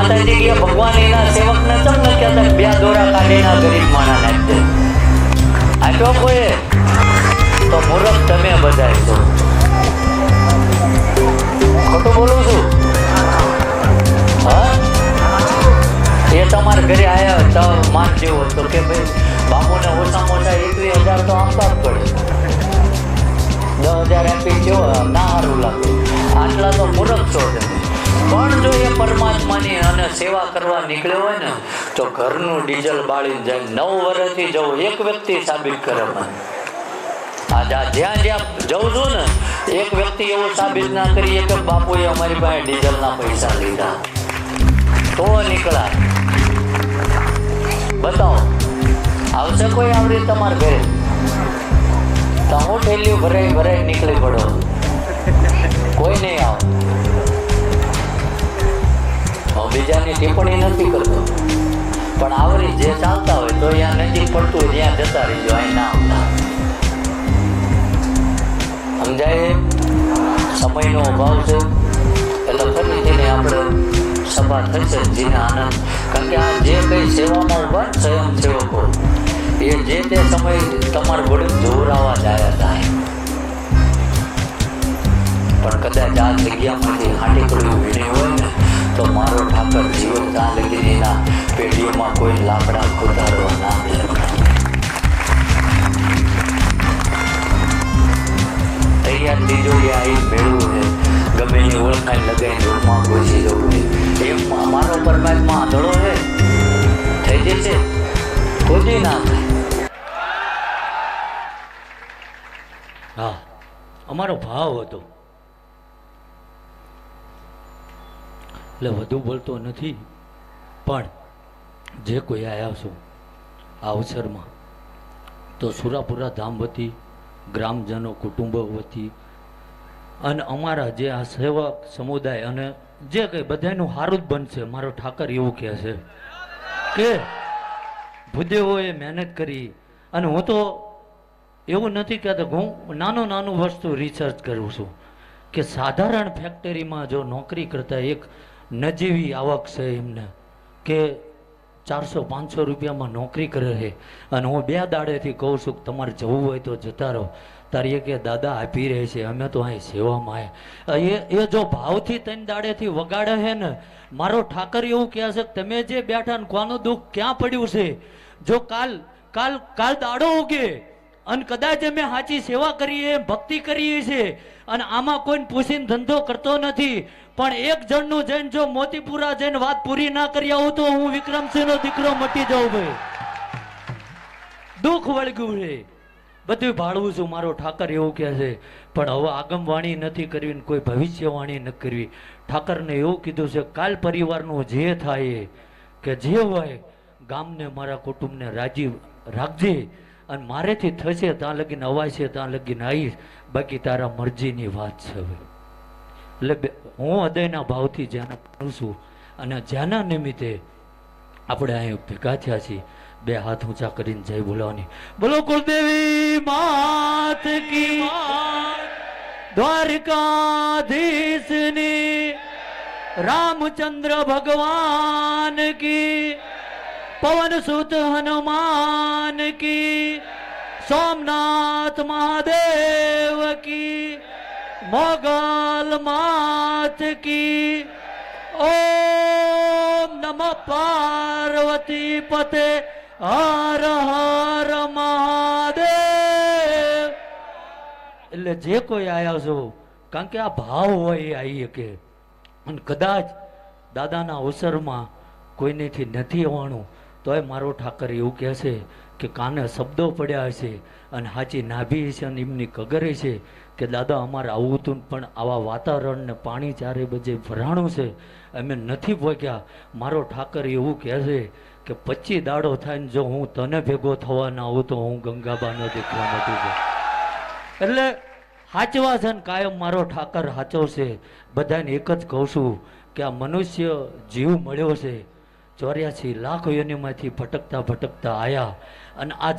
માતાજી ભગવાન એના સેવકને ચમ ન કહેતા બે દોરા કાઢીના ગરીબ માણા નાખજે. આ તો કોઈ, તો મૂર્ખ તમે બધા છો. ખોટું બોલું છું? હા? એ તમારા ઘરે આવ્યા તો માન જેવો તો કે ભાઈ, બાપુને ઓછામાં ઓછા એકવીસ હજાર તો આપવા જ પડે. દસ હજાર એમપી જેવો ના સારું લાગે. આટલા તો મૂર્ખ છો તમે. પણ જો એ પરમાત્માની અને સેવા કરવા નીકળ્યો હોય ને, તો ઘરનું ડીઝલ બાળીને જાય નવ વર્ષથી જવું એક વ્યક્તિ સાબિત કરે મને. આ જા- જ્યાં જ્યાં જઉં છું ને, એક વ્યક્તિ એવું સાબિત ના કરી કે બાપુએ અમારી પાસે ડીઝલના પૈસા લીધા. તો નીકળા બતાવો, આવશે કોઈ આવડી તમારે ઘરે? તો હું ઠેલ્યું ભરાઈ ભરાઈ નીકળી પડો. કોઈ નહીં આવ. બીજાની ટિપ્પણી નથી કરતો. પણ આવરી જે ચાલતા હોય તો અહીંયા નજીક પડતું હોય ત્યાં જતા રહીજો, અહીં ના આવતા. સમજાય સમયનો અભાવ છે. એટલે ફરીથી ને આપણે સભા થશે જીને આનંદ. કારણ કે આ જે કંઈ સેવામાં ઊભા સ્વયંસેવકો એ જે તે સમય તમારા ઘોડે જોરાવા જાય થાય પણ કદાચ આ જગ્યામાંથી હાટી પડી. વીણી હોય ને તો ઠાકર જીવન લગી પેઢીઓમાં કોઈ લાકડા ખોદાડવા ના તૈયાર તિજોરી આવી મેળવું છે ગમે એની ઓળખાણ લગાવીને રૂમમાં ઘૂસી જવું છે એમ મારો પરમાત્મા આંધળો છે થઈ જશે ખોદી ના હા, અમારો ભાવ હતો. એટલે વધુ બોલતો નથી. પણ જે કોઈ આવ્યા છો આ અવસરમાં, તો સુરાપુરા ધામ વતી ગ્રામજનો, કુટુંબો વતી, અને અમારા જે આ સેવક સમુદાય અને જે કંઈ બધાનું સારું જ બનશે, મારો ઠાકર એવું કહે છે કે ભૂદેવોએ મહેનત કરી. અને હું તો એવું નથી કહેતો હું નાનું નાનું વસ્તુ રિસર્ચ કરું છું કે સાધારણ ફેક્ટરીમાં જો નોકરી કરતા એક નજીવી આવક છે એમને, કે ચારસો, પાંચસો રૂપિયામાં નોકરી કરે છે. અને હું બે દાડેથી કહું છું કે તમારે જવું હોય તો જતા રહો. તારી કે દાદા આપી રહે છે, અમે તો અહીં સેવામાં આવ્યા એ એ જો ભાવથી તને દાડેથી વગાડે છે ને, મારો ઠાકર એવું કહે છે તમે જે બેઠા ને કોનું દુઃખ ક્યાં પડ્યું છે? જો કાલ કાલ કાલ દાડો ઉગે અને કદાચ અમે સાચી સેવા કરીએ ભક્તિ કરીએ છીએ અને આમાં કોઈને પૂછીને ધંધો કરતો નથી. પણ એક જણનું જઈને જો મોતીપુરા જઈને વાત પૂરી ના કરી આવું તો હું વિક્રમસિંહનો દીકરો મટી જાઉં ભાઈ. દુઃખ વળગ્યું છે. બધું ભાળવું છું, મારો ઠાકર એવું કહે છે. પણ હવે આગમવાણી નથી કરવી ને કોઈ ભવિષ્યવાણી નથી કરવી. ઠાકરને એવું કીધું છે, કાલ પરિવારનું જે થાય કે જે હોય ગામને, મારા કુટુંબને રાજી રાખજે. અને મારેથી થશે, ત્યાં લગીને અવાય છે ત્યાં લગીને આવીશ. બાકી તારા મરજીની વાત છે હવે. એટલે હું હૃદયના ભાવથી જેને કરું છું અને જેના નિમિત્તે આપણે અહીં ભેગા થયા છીએ. બે હાથ ઊંચા કરીને જય બોલાવાની. બોલો કુલદેવી માત કી દ્વારકાધીશની રામચંદ્ર ભગવાન કી પવન સુત હનુમાન કી, સોમનાથ મહાદેવ કી, મોગલ માત કી, ઓમ નમ પાર્વતી પતે, હર હર મહાદેવ. એટલે જે કોઈ આયા છો કારણ કે આ ભાવ હોય એ કે. અને કદાચ દાદાના અવસરમાં કોઈનેથી નથી આવવાનું. તોય મારો ઠાકર એવું કહે છે કે કાને શબ્દો પડ્યા છે અને સાચી નાભી છે અને એમની કગરે છે કે દાદા અમારે આવું હતું પણ આવા વાતાવરણ ને પાણી ચારે બજે ભરાણું છે. અમે નથી પહોંચ્યા મારો ઠાકર એવું કહે છે કે પચી દાડો થાય ને જો હું તને ભેગો થવા ના આવું તો હું ગંગાબાનો દેખવા નથી એટલે હાચવા છે ને કાયમ મારો ઠાકર હાચવશે બધાને એક જ કહું છું કે આ મનુષ્ય જીવ મળ્યો છે. ચોર્યાસી લાખ યોનિમાંથી ભટકતા ભટકતા આયા અને આ